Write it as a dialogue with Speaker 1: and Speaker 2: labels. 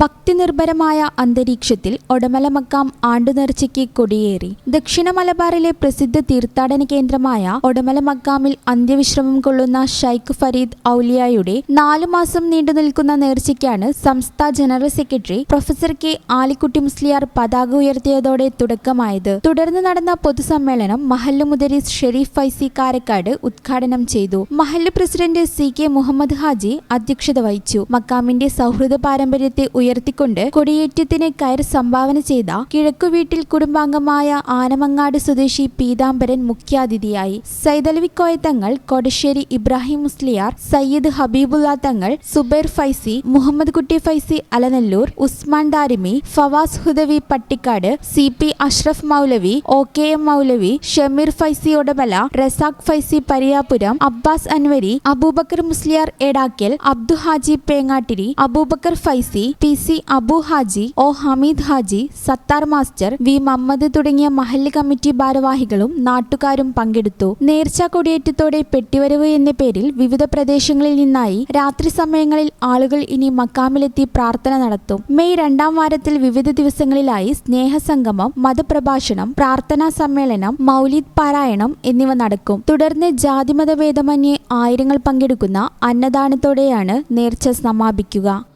Speaker 1: ഭക്തിനിർഭരമായ അന്തരീക്ഷത്തിൽ ഒടമലമക്കാം ആണ്ടുനേർച്ചയ്ക്ക് കൊടിയേറി. ദക്ഷിണ മലബാറിലെ പ്രസിദ്ധ തീർത്ഥാടന കേന്ദ്രമായ ഒടമലമക്കാമിൽ അന്ത്യവിശ്രമം കൊള്ളുന്ന ഷൈഖ് ഫരീദ് ഔലിയായുടെ നാലു മാസം നീണ്ടു നിൽക്കുന്ന നേർച്ചയ്ക്കാണ് സംസ്ഥാന general secretary professor K Alikutty Musliyar പതാക ഉയർത്തിയതോടെ തുടക്കമായത്. തുടർന്ന് നടന്ന പൊതുസമ്മേളനം മഹല്ല് മുദരീസ് ഷെരീഫ് ഫൈസി കാരക്കാട് ഉദ്ഘാടനം ചെയ്തു. മഹല്ല് president C K Muhammad Haji അധ്യക്ഷത വഹിച്ചു. മക്കാമിന്റെ സൗഹൃദ പാരമ്പര്യത്തെ ഉയർത്തിക്കൊണ്ട് കൊടിയേറ്റത്തിന് കയർ സംഭാവന ചെയ്ത കിഴക്കുവീട്ടിൽ കുടുംബാംഗമായ ആനമങ്ങാട് സ്വദേശി പീതാംബരൻ മുഖ്യാതിഥിയായി. സൈതലവി കോയത്തങ്ങൾ കൊടശ്ശേരി ഇബ്രാഹിം മുസ്ലിയാർ സയ്യിദ് ഹബീബുല്ല തങ്ങൾ Zubair Faizi Muhammad Kutty Faizi Alanallur Usman Darimi Fawaz Hudawi Pattikkad C P Ashraf Moulavi O K M Moulavi Shameer Faizi Odamala Razak Faizi Pariyapuram Abbas Anwari Abubakar Musliyar Edakkal Abdu Haji Pengattiri Abubakar Faizi P C Abu Haji O Hameed Haji Sathar master V Mammad തുടങ്ങിയ മഹല്ല് committee ഭാരവാഹികളും നാട്ടുകാരും പങ്കെടുത്തു. നേർച്ച കൊടിയേറ്റത്തോടെ പെട്ടിവരവ് എന്ന പേരിൽ വിവിധ പ്രദേശങ്ങളിൽ നിന്നായി രാത്രി സമയങ്ങളിൽ ആളുകൾ ഇനി മക്കാമിലെത്തി പ്രാർത്ഥന നടത്തും. മെയ് രണ്ടാം വാരത്തിൽ വിവിധ ദിവസങ്ങളിലായി സ്നേഹസംഗമം മതപ്രഭാഷണം പ്രാർത്ഥനാ സമ്മേളനം മൗലിദ് പാരായണം എന്നിവ നടക്കും. തുടർന്ന് ജാതിമത ഭേദമന്യേ ആയിരങ്ങൾ പങ്കെടുക്കുന്ന അന്നദാനത്തോടെയാണ് നേർച്ച സമാപിക്കുക.